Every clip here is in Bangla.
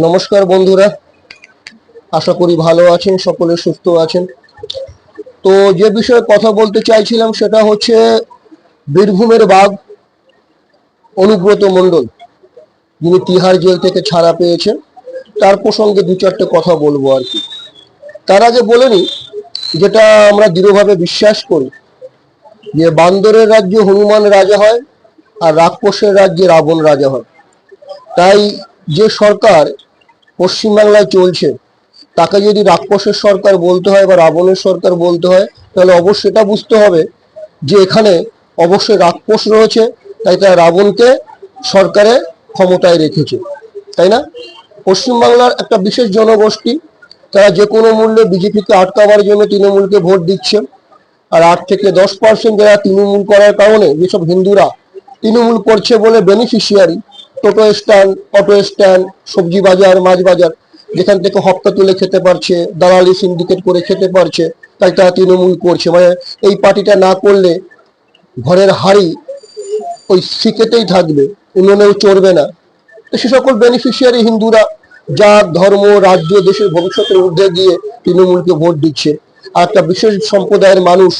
নমস্কার বন্ধুরা, আশা করি ভালো আছেন, সকলে সুস্থ আছেন। তো যে বিষয়ে কথা বলতে চাইছিলাম সেটা হচ্ছে বীরভূমের বাঘ অনুব্রত মণ্ডল, যিনি তিহার জেল থেকে ছাড়া পেয়েছেন। তার প্রসঙ্গে দু চারটে কথা বলব আর কি। তার আগে বলে নিই, যেটা আমরা দৃঢ়ভাবে বিশ্বাস করি, যে বান্দরের রাজ্যে হনুমান রাজা হয় আর রাক্ষসের রাজ্যে রাবণ রাজা হয়। তাই যে সরকার পশ্চিমবাংলায় চলছে, তাকে যদি রাক্ষসের সরকার বলতে হয় বা রাবণের সরকার বলতে হয়, তাহলে অবশ্যই এটা বুঝতে হবে যে এখানে অবশ্যই রাক্ষস রয়েছে, তাই তারা রাবণকে সরকারে ক্ষমতায় রেখেছে, তাই না? পশ্চিমবাংলার একটা বিশেষ জনগোষ্ঠী, তারা যে কোনো মূল্যে বিজেপিকে আটকাবার জন্য তৃণমূলকে ভোট দিচ্ছে, আর আট থেকে দশ পার্সেন্ট যারা তৃণমূল করার কারণে, যেসব হিন্দুরা তৃণমূল করছে বলে বেনিফিশিয়ারি টোটো স্ট্যান্ড, অটো স্ট্যান্ড, সবজি বাজার, মাছ বাজার, যেখান থেকে হপ্তা তুলে খেতে পারছে, দালালি সিন্ডিকেট করে খেতে পারছে, তাই তারা তৃণমূল করছে। মানে এই পার্টিটা না করলে ঘরের হাড়ি ওই শিখেতেই থাকবে, উনুনেও চড়বে না। তো সে সকল বেনিফিশিয়ারি হিন্দুরা, জাত, ধর্ম, রাজ্য, দেশের ভবিষ্যতের ঊর্ধ্বে গিয়ে তৃণমূলকে ভোট দিচ্ছে। আর একটা বিশেষ সম্প্রদায়ের মানুষ,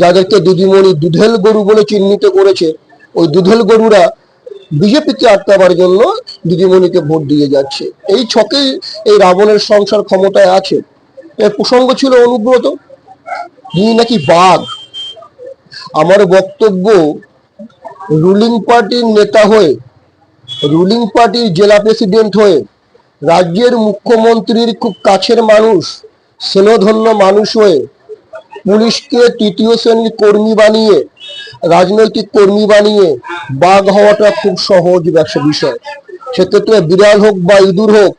যাদেরকে দিদিমণি দুধেল গরু বলে চিহ্নিত করেছে, ওই দুধেল গরুরা বিজেপিকে আটকাবার জন্য দিদিমণিকে ভোট দিয়ে যাচ্ছে। এই ছকেই এই রাবণের সংসার ক্ষমতায় আছে। এর প্রসঙ্গ ছিল অনুব্রত। যিনি নাকি বাঘ। আমার বক্তব্য রুলিং পার্টির নেতা হয়ে রুলিং পার্টির জেলা প্রেসিডেন্ট হয়ে, রাজ্যের মুখ্যমন্ত্রীর খুব কাছের মানুষ স্নেহধন্য মানুষ হয়ে, পুলিশকে তৃতীয় শ্রেণির কর্মী বানিয়ে রাজনৈতিক কর্মী বানিয়ে বাঘ হওয়াটা খুব সহজ ব্যবসা বিষয়। সেক্ষেত্রে বিড়াল হোক বা ইঁদুর হোক,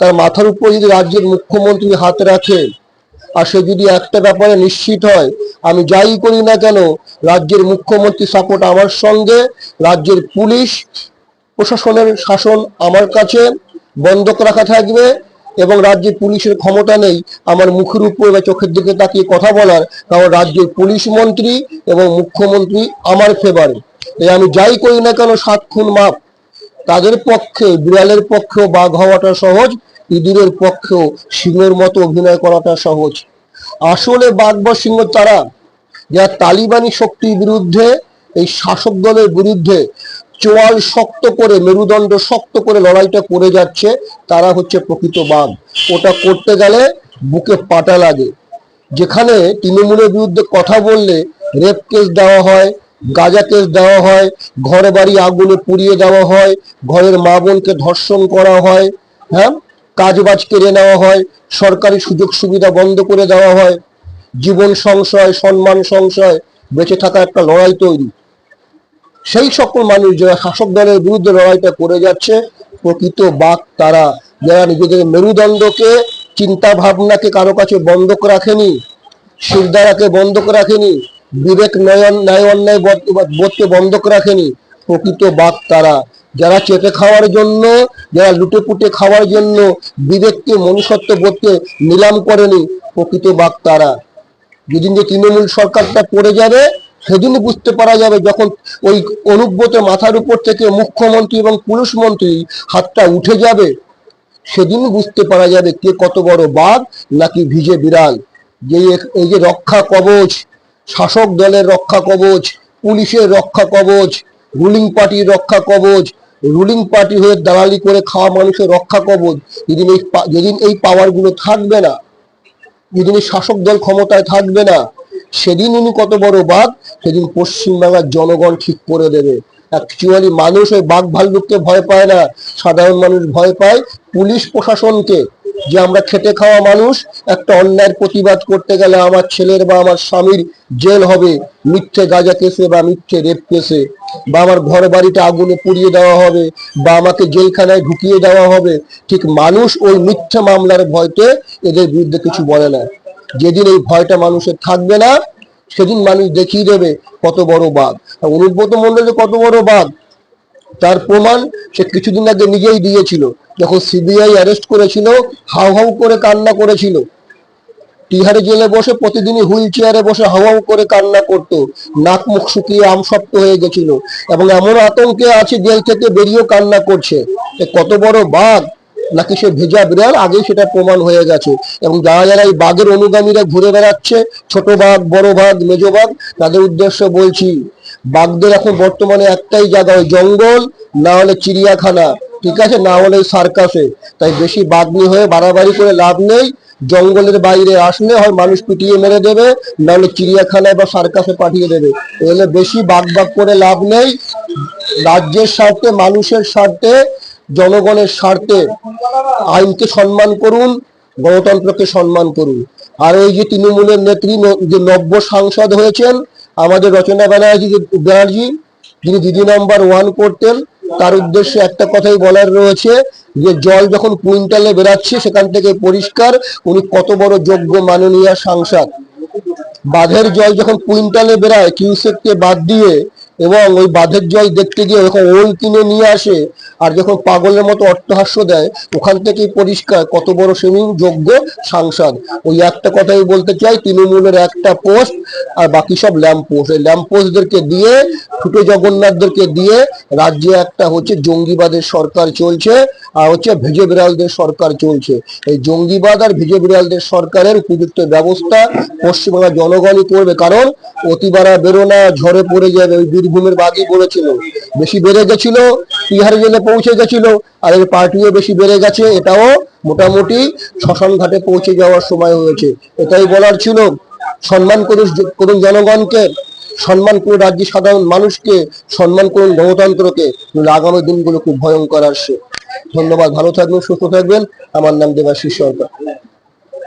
তার মাথার উপর যদি রাজ্যের মুখ্যমন্ত্রী হাত রাখে আর সে যদি একটা ব্যাপারে নিশ্চিত হয়, আমি যাই করি না কেন, রাজ্যের মুখ্যমন্ত্রী সাপোর্ট আমার সঙ্গে, রাজ্যের পুলিশ, প্রশাসনের শাসন আমার কাছে, বন্ধক রাখা থাকবে এবং রাজ্যের পুলিশের ক্ষমতা নেই, আমার মুখের উপর বা চোখের দিকে তাকিয়ে কথা বলার, কারণ রাজ্যের পুলিশ মন্ত্রী এবং মুখ্যমন্ত্রী আমার ফেভারে তাই আমি যাই করি না কেন, সাত খুন মাপ। তাদের পক্ষে, বিড়ালের পক্ষেও বাঘ হওয়াটা সহজ, ইঁদুরের পক্ষেও সিংহের মতো অভিনয় করাটা সহজ। আসলে বাঘ বা সিংহ তারা, যারা তালিবানি শক্তির বিরুদ্ধে, এই শাসক দলের বিরুদ্ধে চোয়াল শক্ত করে, মেরুদণ্ড শক্ত করে লড়াইটা করে যাচ্ছে, তারা হচ্ছে প্রকৃত বাঘ। ওটা করতে গেলে বুকে পাটা লাগে। যেখানে তৃণমূলের বিরুদ্ধে কথা বললে রেপ কেস দেওয়া হয়, গাঁজা কেস দেওয়া হয় ঘর বাড়ি আগুনে পুড়িয়ে দেওয়া হয়, ঘরের মা বোনকে ধর্ষণ করা হয় হ্যাঁ? কাজ বাজ কেড়ে নেওয়া হয়, সরকারি সুযোগ সুবিধা বন্ধ করে দেওয়া হয়, জীবন সংশয়, সম্মান সংশয়, বেঁচে থাকা একটা লড়াই তৈরি। সেই সকল মানুষ যারা শাসক দলের বিরুদ্ধে লড়াইটা করে যাচ্ছে, প্রকৃত বাক তারা। যারা নিজেদের মেরুদণ্ডকে চিন্তা ভাবনাকে কারও কাছে বন্ধক রাখেনি শিরদারাকে বন্ধক রাখেনি, বিবেক নয়ন ন্যায় অন্যায় বোধ- বোধকে বন্ধক রাখেনি, প্রকৃত বাক তারা। যারা চেপে খাওয়ার জন্য, যারা লুটে পুটে খাওয়ার জন্য বিবেককে, মনুষ্যত্ব বোধকে নিলাম করেনি, প্রকৃত বাক তারা। যেদিন যে তৃণমূল সরকারটা পড়ে যাবে সেদিনই বুঝতে পারা যাবে যখন ওই অনুব্রত মাথার উপর থেকে মুখ্যমন্ত্রী এবং পুলিশ মন্ত্রী হাতটা উঠে যাবে সেদিন বুঝতে পারা যাবে কে কত বড় বাঘ নাকি ভিজে বিড়াল। যে এই যে রক্ষা কবচ, শাসক দলের রক্ষা কবচ, পুলিশের রক্ষা কবচ, রুলিং পার্টির রক্ষা কবচ, রুলিং পার্টি হয়ে দালালি করে খাওয়া মানুষের রক্ষা কবচ, যেদিন এই যেদিন এই পাওয়ারগুলো থাকবে না, যেদিন শাসক দল ক্ষমতায় থাকবে না সেদিন উনি কত বড় বাঘ, সেদিন পশ্চিমবাংলার জনগণ ঠিক করে দেবে। অ্যাকচুয়ালি মানুষ ওই বাঘ ভাল্লুককে ভয় পায় না, সাধারণ মানুষ ভয় পায়। পুলিশ প্রশাসনকে, যে আমরা খেটে খাওয়া মানুষ, একটা অন্যায়ের প্রতিবাদ করতে গেলে আমার ছেলের বা আমার স্বামীর জেল হবে, মিথ্যে গাঁজা কেসে বা মিথ্যে রেপ কেসে, বা আমার ঘর বাড়িটা আগুনে পুড়িয়ে দেওয়া হবে, বা আমাকে জেলখানায় ঢুকিয়ে দেওয়া হবে। ঠিক মানুষ ওই মিথ্যে মামলার ভয়তে এদের বিরুদ্ধে কিছু বলে না। যেদিন এই ভয়টা মানুষের থাকবে না, সেদিন মানুষ দেখিয়ে দেবে কত বড় বাঘ। অনুব্রত মন্ডল কত বড় বাঘ, তার প্রমাণ সে কিছুদিন আগে নিজেই দিয়েছিল। যখন সিবিআই অ্যারেস্ট করেছিল, হাউ হাউ করে কান্না করেছিল। তিহারে জেলে বসে প্রতিদিনই হুইল চেয়ারে বসে হাউ করে কান্না করতো। নাক মুখ শুকিয়ে আমসপ্ত হয়ে গেছিল। এবং এমন আতঙ্কে আছে জেল থেকে বেরিয়েও কান্না করছে। কত বড় বাঘ নাকি সে ভেজা বিড়াল? আগেই সেটা প্রমাণ হয়ে গেছে। এবং যারা যারা এই বাঘের অনুগামীরা ঘুরে বেড়াচ্ছে, ছোট বাঘ, বড় বাঘ, মেজ বাঘ, তাদের উদ্দেশ্য বলছি, বাঘদের এখন বর্তমানে একটাই জায়গা, ওই জঙ্গল, না হলে চিড়িয়াখানা। ঠিক আছে? না হলে সার্কাসে। তাই বেশি বাঘ নিয়ে হয়ে বাড়াবাড়ি করে লাভ নেই। জঙ্গলের বাইরে আসলে হয় মানুষ পিটিয়ে মেরে দেবে, না হলে চিড়িয়াখানায় বা সার্কাসে পাঠিয়ে দেবে। এলে বেশি বাঘ বাঘ করে লাভ নেই। রাজ্যের স্বার্থে, মানুষের স্বার্থে জনগণের স্বার্থে আইনকে সম্মান করুন, গণতন্ত্রকে সম্মান করুন। আর ওই যে তৃণমূলের নেত্রী যে নব্য সাংসদ হয়েছেন, আমাদের রচনা ব্যানার্জি ব্যানার্জি, যিনি দিদি নাম্বার ওয়ান করতেন, তার উদ্দেশ্যে একটা কথাই বলার রয়েছে যে, জল যখন কুইন্টালে বেরাচ্ছে সেখান থেকে পরিষ্কার, উনি কত বড় যোগ্য মাননীয় সাংসদ। বাঁধের জল যখন কুইন্টালে বেরায় কিউসেককে বাদ দিয়ে এবং ওই বাঁধের জল দেখতে গিয়ে যখন ওল কিনে নিয়ে আসে, আর যখন পাগলের মতো অট্টহাস্য দেয়, ওখান থেকেই পরিষ্কার কত বড় সুইমিং যোগ্য সাংসদ ওই একটা কথাই বলতে চাই, তৃণমূলের একটা পোস্ট, আর বাকি সব ল্যাম্প পোস্ট। এই ল্যাম্প পোস্টদেরকে দিয়ে ফুটো জগন্নাথদেরকে দিয়ে, রাজ্যে একটা হচ্ছে জঙ্গিবাদের সরকার চলছে। হচ্ছে ভেজে বিড়ালদের সরকার চলছে। এই জঙ্গিবাদ আর ভেজে বিড়ালদের সরকারের উপযুক্ত ব্যবস্থা পশ্চিমবাংলার জনগণই করবে। কারণ অতিবারা বেরোনা, ঝড়ে পড়ে যাবে, ওই বীরভূমের বাঘই বলেছিল। বেশি বেড়ে গেছিল, তিহার জেলে পৌঁছে গেছিল, আর এর পার্টিও বেশি বেড়ে গেছে। এটাও মোটামুটি শ্মশান ঘাটে পৌঁছে যাওয়ার সময় হয়েছে। এটাই বলার ছিল। সম্মান করুন করুন জনগণকে, সম্মান করুন রাজ্যের সাধারণ মানুষকে, সম্মান করুন গণতন্ত্রকে। আগামী দিনগুলো খুব ভয়ঙ্কর আসছে। ধন্যবাদ ভালো থাকবেন সুস্থ থাকবেন। আমার নাম দেবাশিস সরকার।